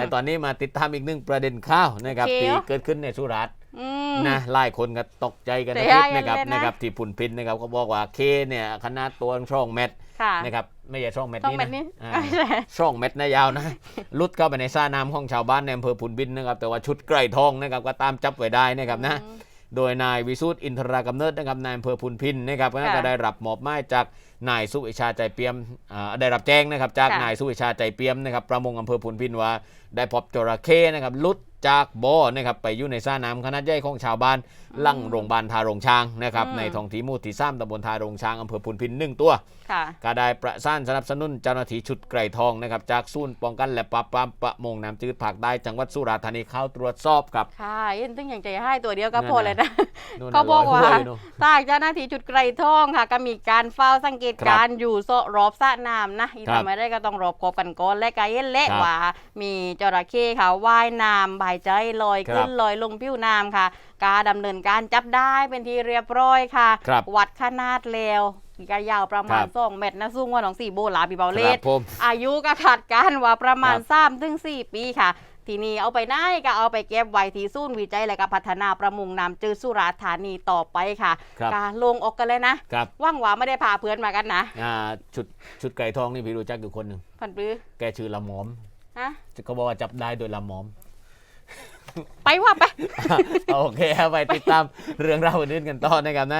แต่ตอนนี้มาติดตามอีกหนึ่งประเด็นข้าวนะครับโอเคที่เกิดขึ้นในสุราษฎร์อืมนะหลายคนก็ตกใจกันนะแต่คลิปยังนะครับเลยนะ นะครับที่ปุ่นพินนะครับเขาบอกว่าเคเนี่ยขนาดตัวช่องเม็ดค่ะ นะครับไม่ใช่ช่องเม็ดต้องนี้แบบนี้นะอ่าไม่ใช่ ช่องเม็ดนะยาวนะลุดเข้าไปในซ่าน้ำของชาวบ้านในอำเภอพุนบินนะครับแต่ว่าชุดไกรทองนะครับก็ตามจับไว้ได้นะครับนะ อืม โดยนายวิสุทธ์อินทรากำเนิดนะครับนายอำเภอพุนพินนะครับค่ะก็ได้รับมอบหมายจากนายสุวิชาใจเปียมอ่าได้รับแจ้งนะครับจากค่ะนายสุวิชาใจเปียมนะครับประมงอำเภอพุนพินว่าได้พบจระเข้นะครับหลุด จากบ่อนะครับไปอยู่ในซ่าน้ำขนาดใหญ่ของชาวบ้านหลังโรงพยาบาลทาโรงช้างนะครับอืมในท้องที่หมู่ที่สามตำบลทาโรงช้างอำเภอพุนพินหนึ่งตัวค่ะก็ได้ประสานสนับสนุนเจ้าหน้าที่ชุดไกรทองนะครับจากศูนย์ป้องกันและปราบปรามประมงน้ำจืดภาคใต้จังหวัดสุราษฎร์ธานีเข้าตรวจสอบครับค่ะเอ็นตึงอย่างใจให้ตัวเดียวก็นั่นพอน่ะเลยนะนู่นน่ะเขาบอกว่าลยหัอยู่นู่นทางเจ้าหน้าที่จุดไกรทองค่ะ ก็มีการเฝ้าสังเกตครับการณ์อยู่โซรอบสระน้ำนะอีครับทำไม่ได้ก็ต้องรอบกบกันก่อนและก็เห็นและครับว่ามีจระเข้ค่ะว่ายน้ำบายใจลอยครับขึ้นลอยลงผิวน้ำค่ะ การดำเนินการจับได้เป็นที่เรียบร้อยค่ะครับวัดขนาดแล้วก็ยาวประมาณครับสองเมตรนะสูงกว่าของสี่โบหลาปีเบาคเลรัศบผมอายุก็ขาดการว่าประมาณครับสามถึงสี่ปีค่ะทีนี้เอาไปไหนก็เอาไปเก็บไว้ที่ศูนย์วิจัยและก็พัฒนาประมงน้ำจืดสุราษฎร์ธานีต่อไปค่ะครับกาลงออกกันเลยนะครับว่างหวาไม่ได้พาเพื่อนมากันนะอ่าชุดชุดไก่ทองนี่พี่รู้จักอยู่คนหนึ่งพันปื้อแกชื่อละหมอมฮะเขาบอกว่าจับได้โดยละหมอม ไปว่าไป โอเคไปติดตามเรื่องราวอื่นๆกันต่อนะครับนะ